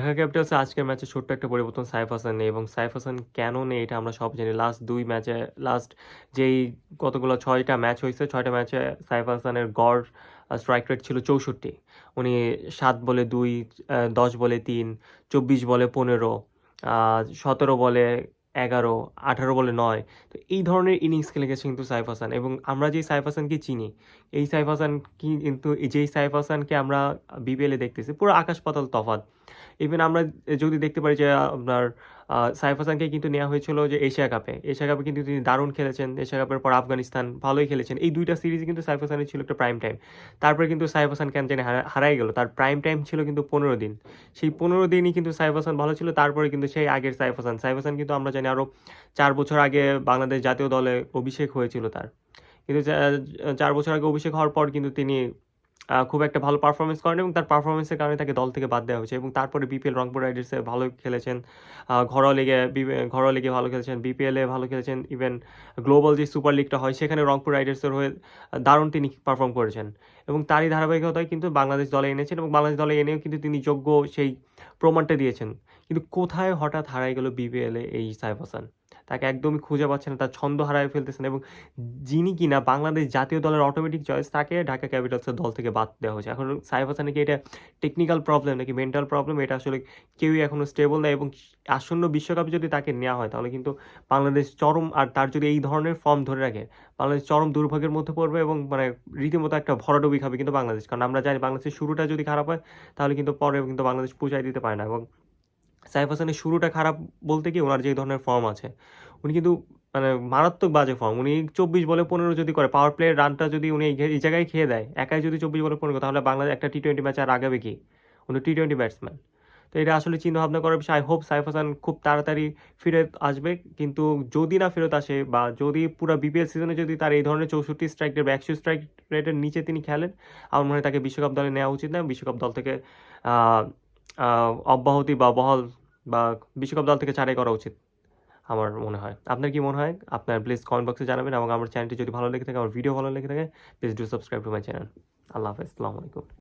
ঢাকা ক্যাপিটালসে আজকের ম্যাচে ছোট্ট একটা পরিবর্তন সাইফ হাসান নেই এবং সাইফ হাসান কেন নেই এটা আমরা সব জানি। লাস্ট দুই ম্যাচে লাস্ট যেই কতগুলো ছয়টা ম্যাচ হয়েছে, ছয়টা ম্যাচে সাইফ হাসানের গড় স্ট্রাইক রেট ছিল চৌষট্টি। উনি সাত বলে দুই দশ বলে তিন, চব্বিশ বলে পনেরো সতেরো বলে এগারো, আঠারো বলে নয়। তো এই ধরনের ইনিংস খেলে গেছে কিন্তু সাইফ হাসান এবং আমরা যেই সাইফ হাসানকে চিনি, এই সাইফ হাসান কি কিন্তু যেই সাইফ হাসানকে আমরা বিপিএলে দেখতেছি, পুরো আকাশ পাতাল তফাত ইভেন আমরা যদি দেখতে পারি যে আপনার সাইফ হাসানকে কিন্তু নেওয়া হয়েছিল যে এশিয়া কাপে। এশিয়া কাপে কিন্তু তিনি দারুণ খেলেছেন। এশিয়া কাপের পর আফগানিস্তান ভালোই খেলেছেন। এই দুইটা সিরিজে কিন্তু সাইফ হাসানের ছিল একটা প্রাইম টাইম তারপরে কিন্তু সাইফ হাসান কেন জানি হারাই গেল। তার প্রাইম টাইম ছিল কিন্তু পনেরো দিন। সেই পনেরো দিনই কিন্তু সাইফ হাসান ভালো ছিল। তারপরে কিন্তু সেই আগের সাইফ হাসান সাইফ হাসান কিন্তু আমরা জানি আরও চার বছর আগে বাংলাদেশ জাতীয় দলে অভিষেক হয়েছিল তার। কিন্তু চার বছর আগে অভিষেক হওয়ার পর কিন্তু তিনি খুব একটা ভালো পারফরমেন্স করেন এবং তার পারফরমেন্সের কারণে তাকে দল থেকে বাদ দেওয়া হয়েছে এবং তারপরে বিপিএল রংপুর রাইডার্সে ভালো খেলেছেন। ঘরোয়া লিগে ঘরোয়া লিগে ভালো খেলেছেন বিপিএলে ভালো খেলেছেন ইভেন গ্লোবাল যে সুপার লিগটা হয়, সেখানে রংপুর রাইডার্সের হয়ে দারুণ তিনি পারফর্ম করেছেন। এবং তারই ধারাবাহিকতায় কিন্তু বাংলাদেশ দলে এনেছেন এবং বাংলাদেশ দলে এনেও কিন্তু তিনি যোগ্য সেই প্রমাণটা দিয়েছেন। কিন্তু কোথায় হঠাৎ হারাই গেল বিপিএলে এই সাইফ হাসান? তাকে একদমই খুঁজে পাচ্ছেন না, তার ছন্দ হারায় ফেলতেছেন এবং যিনি কিনা বাংলাদেশ জাতীয় দলের অটোমেটিক চয়েস তাকে ঢাকা ক্যাপিটালসের দল থেকে বাদ দেওয়া হয়েছে। এখন সাইফ হাসানের কি এটা টেকনিক্যাল প্রবলেম নাকি মেন্টাল প্রবলেম এটা আসলে কেউই এখনও স্টেবল নেই এবং আসন্ন বিশ্বকাপ যদি তাকে নেওয়া হয় তাহলে কিন্তু বাংলাদেশ চরম আর তার যদি এই ধরনের ফর্ম ধরে রাখে বাংলাদেশ চরম দুর্ভাগ্যের মধ্যে পড়বে এবং মানে রীতিমতো একটা ভরাডুবি খাবে কিন্তু বাংলাদেশ। কারণ আমরা জানি বাংলাদেশের শুরুটা যদি খারাপ হয় তাহলে কিন্তু পরে কিন্তু বাংলাদেশ পুষাই দিতে পারে না এবং সাইফ হাসানের শুরুটা খারাপ বলতে কি ওনার যে ধরনের ফর্ম আছে, উনি কিন্তু মানে মারাত্মক বাজে ফর্ম উনি চব্বিশ বলে পনেরো যদি করে পাওয়ার প্লের রানটা যদি উনি এই জায়গায় খেয়ে দেয়, একাই যদি চব্বিশ বলে পনেরো, তাহলে বাংলাদেশ একটা টি টোয়েন্টি ম্যাচ আর আগাবে কি? উনি টি টোয়েন্টি ব্যাটসম্যান তো এটা আসলে চিন্তা ভাবনা করার বিষয়। আই হোপ সাইফ হাসান খুব তাড়াতাড়ি ফিরে আসবে, কিন্তু যদি না ফেরত আসে বা যদি পুরো বিপিএল সিজনে যদি তার এই ধরনের চৌষট্টি স্ট্রাইক রেট বা একশো স্ট্রাইক রেটের নিচে তিনি খেলেন, আমার মনে হয় তাকে বিশ্বকাপ দলে নেওয়া উচিত না। বিশ্বকাপ দল থেকে অব্যাহতি বা বহাল বা বিশ্বকাপ দল থেকে ছাড়াই করা উচিত, আমার মনে হয়। আপনার কি মনে হয়? আপনার প্লিজ কমেন্ট বক্সে জানাবেন এবং আমার চ্যানেলটি যদি ভালো লেগে থাকে, আমার ভিডিও ভালো লেগে থাকে please do subscribe to my channel আল্লাহ হাফেজ, আসসালামু আলাইকুম।